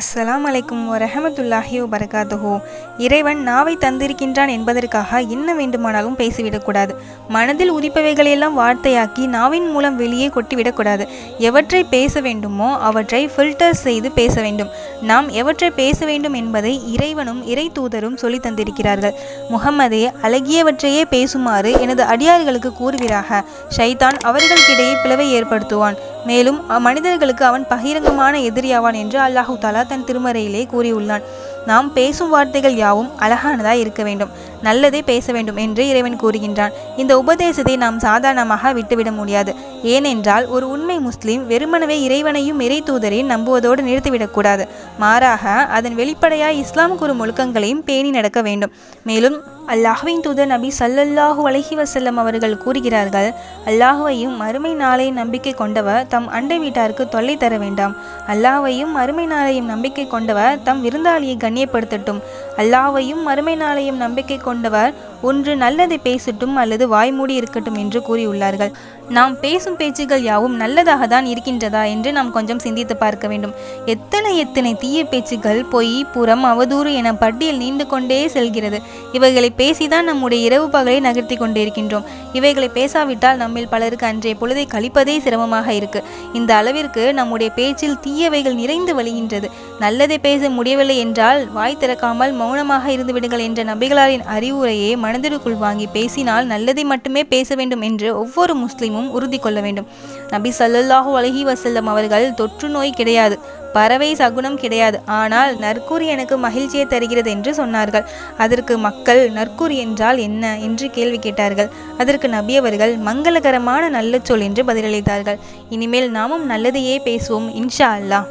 அஸ்ஸலாம் அலைக்கும் வரஹமத்துல்லாஹி வபரகாத்துஹு. இறைவன் நாவை தந்திருக்கின்றான் என்பதற்காக என்ன வேண்டுமானாலும் பேசிவிடக்கூடாது மனதில் உதிப்பவைகளையெல்லாம் வார்த்தையாக்கி நாவின் மூலம் வெளியே கொட்டிவிடக்கூடாது எவற்றை பேச வேண்டுமோ அவற்றை ஃபில்டர் செய்து பேச வேண்டும். நாம் எவற்றை பேச வேண்டும் என்பதை இறைவனும் இறை தூதரும் சொல்லி தந்திருக்கிறார்கள். முகமதே அழகியவற்றையே பேசுமாறு எனது அடியார்களுக்கு கூறுகிறாக. ஷைதான் அவர்களுக்கிடையே பிளவை ஏற்படுத்துவான். மேலும் மனிதர்களுக்கு அவன் பகிரங்கமான எதிரியாவான் என்று அல்லாஹு தாலா தன் திருமறையிலே கூறியுள்ளான். நாம் பேசும் வார்த்தைகள் யாவும் அழகானதாய் இருக்க வேண்டும். நல்லதே பேச வேண்டும் என்று இறைவன் கூறுகின்றான். இந்த உபதேசத்தை நாம் சாதாரணமாக விட்டுவிட முடியாது. ஏனென்றால் ஒரு உண்மை முஸ்லீம் வெறுமனவே இறைவனையும் இறை தூதரையும் நம்புவதோடு நிறுத்திவிடக்கூடாது மாறாக அதன் வெளிப்படையாய் இஸ்லாம் கூறும் ஒழுக்கங்களையும் பேணி நடக்க வேண்டும். மேலும் அல்லாஹுவின் தூதர் நபி சல்லல்லாஹு அலஹி வசல்லம் அவர்கள் கூறுகிறார்கள் அல்லாஹுவையும் மறுமை நாளை நம்பிக்கை கொண்டவர் தம் அண்டை வீட்டாருக்கு தொல்லை தர வேண்டாம். அல்லாஹையும் மறுமை நாளையும் நம்பிக்கை கொண்டவர் தம் விருந்தாளியை கண்ணியப்படுத்தட்டும். அல்லாஹையும் மறுமை நாளையும் நம்பிக்கை கொண்டவர் ஒன்று நல்லதை பேசட்டும் அல்லது வாய்மூடி இருக்கட்டும் என்று கூறியுள்ளார்கள். நாம் பேசும் பேச்சுகள் யாவும் நல்லதாக தான் இருக்கின்றதா என்று நாம் கொஞ்சம் சிந்தித்து பார்க்க வேண்டும். எத்தனை எத்தனை தீய பேச்சுகள் பொய் புறம் அவதூறு என பட்டியல் நீண்டு கொண்டே செல்கிறது. இவைகளை பேசிதான் நம்முடைய இரவு பகலை நகர்த்தி கொண்டிருக்கின்றோம் இவைகளை பேசாவிட்டால் நம்மில் பலருக்கு அன்றைய பொழுதை கழிப்பதே சிரமமாக இருக்கு. இந்த அளவிற்கு நம்முடைய பேச்சில் தீயவைகள் நிறைந்து வழிகின்றது. நல்லதை பேச முடியவில்லை என்றால் வாய் திறக்காமல் மௌனமாக இருந்து விடுங்கள் என்ற நபிகளாரின் அறிவுரையை மனதிற்குள் வாங்கி பேசினால் நல்லதை மட்டுமே பேச வேண்டும் என்று ஒவ்வொரு முஸ்லீமும் உறுதி கொள்ள வேண்டும். நபி சல்லல்லாஹூ அலஹி வசல்லம் அவர்கள் தொற்று நோய் கிடையாது பறவை சகுனம் கிடையாது. ஆனால் நற்கூறி எனக்கு மகிழ்ச்சியை தருகிறது என்று சொன்னார்கள். அதற்கு மக்கள் நற்கூறி என்றால் என்ன என்று கேள்வி கேட்டார்கள். அதற்கு நபி அவர்கள் மங்களகரமான நல்ல சொல் என்று பதிலளித்தார்கள். இனிமேல் நாமும் நல்லதையே பேசுவோம் இன்ஷா அல்லாஹ்.